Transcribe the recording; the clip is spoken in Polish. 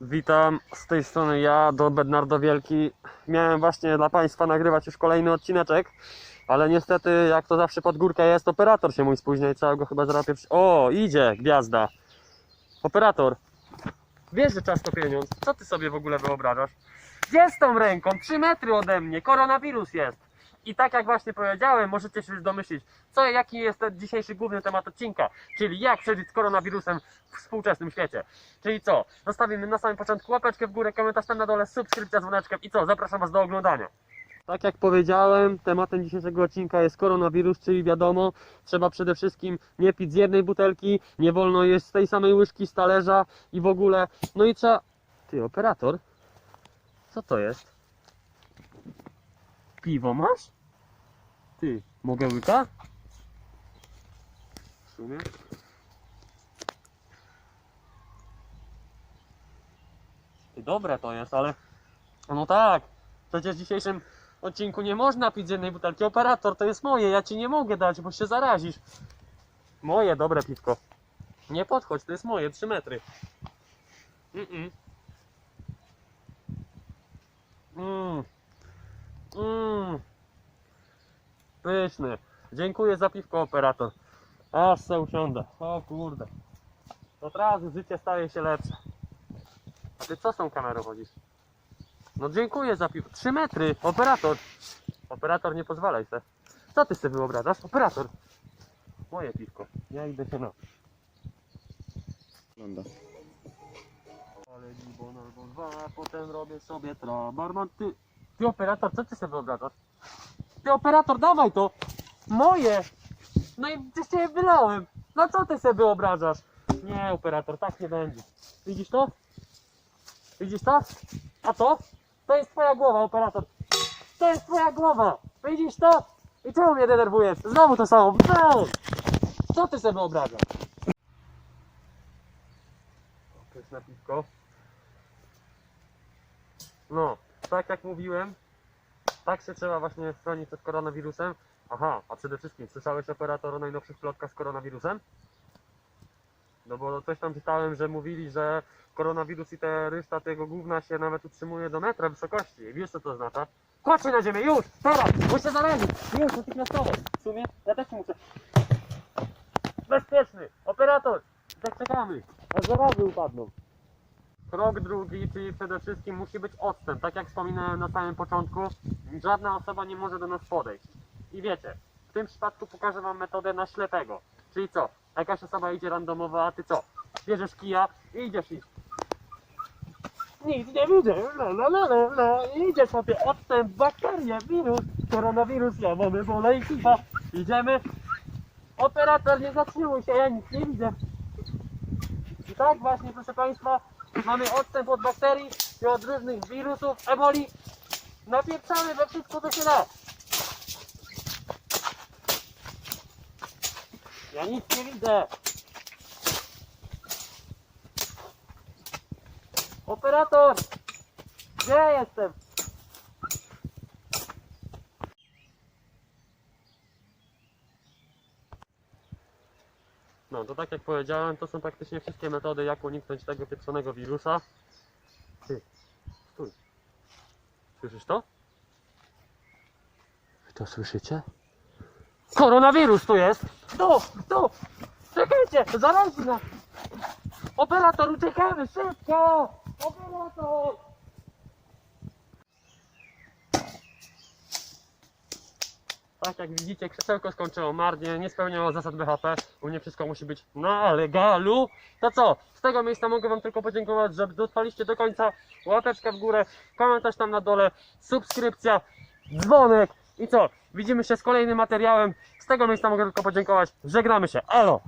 Witam, z tej strony ja, Don Bernardo Wielki. Miałem właśnie dla Państwa nagrywać już kolejny odcineczek, ale niestety, jak to zawsze pod górkę jest, operator się mój spóźnia i trzeba go chyba pieprz... O, idzie gwiazda. Operator, wiesz, że czas to pieniądz. Co ty sobie w ogóle wyobrażasz? Gdzie z tą ręką? 3 metry ode mnie, koronawirus jest. I tak jak właśnie powiedziałem, możecie się już domyślić, co, jaki jest ten dzisiejszy główny temat odcinka, czyli jak przeżyć z koronawirusem w współczesnym świecie. Czyli co? Zostawimy na samym początku łapeczkę w górę, komentarz tam na dole, subskrypcja z i co? Zapraszam Was do oglądania. Tak jak powiedziałem, tematem dzisiejszego odcinka jest koronawirus, czyli wiadomo, trzeba przede wszystkim nie pić z jednej butelki, nie wolno jeść z tej samej łyżki, z talerza i w ogóle. No i trzeba... Ty, operator? Co to jest? Piwo masz? Ty, mogę łyka? W sumie. Ty, dobre to jest, ale... No tak, przecież w dzisiejszym odcinku nie można pić z jednej butelki. Operator, to jest moje, ja ci nie mogę dać, bo się zarazisz. Moje, dobre piwko. Nie podchodź, to jest moje, 3 metry. Mm-mm. Mm. Mm. Pyszny. Dziękuję za piwko, operator. Aż se usiądę. O kurde. Od razu życie staje się lepsze. A ty co z tą kamerą chodzisz? No dziękuję za piwko. 3 metry, operator. Operator, nie pozwalaj se. Co ty sobie wyobrażasz? Operator. Moje piwko. Ja idę się na. Wygląda. Ale gibon albo dwa, potem robię sobie tra. Barman, ty... Ty operator, co ty sobie wyobrażasz? Ty operator, dawaj to! Moje! No i gdzieś cię wylałem. No co ty sobie wyobrażasz? Nie, operator, tak nie będzie. Widzisz to? Widzisz to? A to? To jest twoja głowa, operator. To jest twoja głowa. Widzisz to? I czemu mnie denerwujesz? Znowu to samo. No! Co ty sobie wyobrażasz? To jest na piwko. No, tak jak mówiłem, tak się trzeba właśnie chronić przed koronawirusem. Aha, a przede wszystkim, słyszałeś operator o najnowszych plotkach z koronawirusem? No bo coś tam czytałem, że mówili, że koronawirus i te reszta tego gówna się nawet utrzymuje do metra wysokości. Wiesz co to oznacza? Się na ziemię, już! Teraz! Się zarazić! Już, natychmiastowo! W sumie, ja też muszę. Bezpieczny! Operator! Tak czekamy! Aż zarazy upadną. Krok drugi, czyli przede wszystkim musi być odstęp. Tak jak wspominałem na samym początku, żadna osoba nie może do nas podejść. I wiecie, w tym przypadku pokażę Wam metodę na ślepego. Czyli co? Jakaś osoba idzie randomowa, a Ty co? Bierzesz kija i idziesz i... Nic nie widzę, la la la la la, I sobie odstęp, bakterie, wirus, koronawirus, ja mamy wolę i kicha. Idziemy. Operator, nie zatrzymuj się, ja nic nie widzę. I tak właśnie, proszę Państwa, mamy odstęp od bakterii i od różnych wirusów, eboli. Napieprzamy we wszystko, co się da. Ja nic nie widzę. Operator! Gdzie jestem? No to tak jak powiedziałem, to są praktycznie wszystkie metody, jak uniknąć tego pieprzonego wirusa. Ty, stój. Słyszysz to? Wy to słyszycie? Koronawirus tu jest! Tu, tu! Czekajcie, zarazi nas! Operator, uciekamy, szybko! Operator! Tak jak widzicie, krzesełko skończyło marnie, nie spełniało zasad BHP, u mnie wszystko musi być na legalu. To co, z tego miejsca mogę Wam tylko podziękować, że dotrwaliście do końca, łapeczka w górę, komentarz tam na dole, subskrypcja, dzwonek i co, widzimy się z kolejnym materiałem, z tego miejsca mogę tylko podziękować, żegnamy się, elo!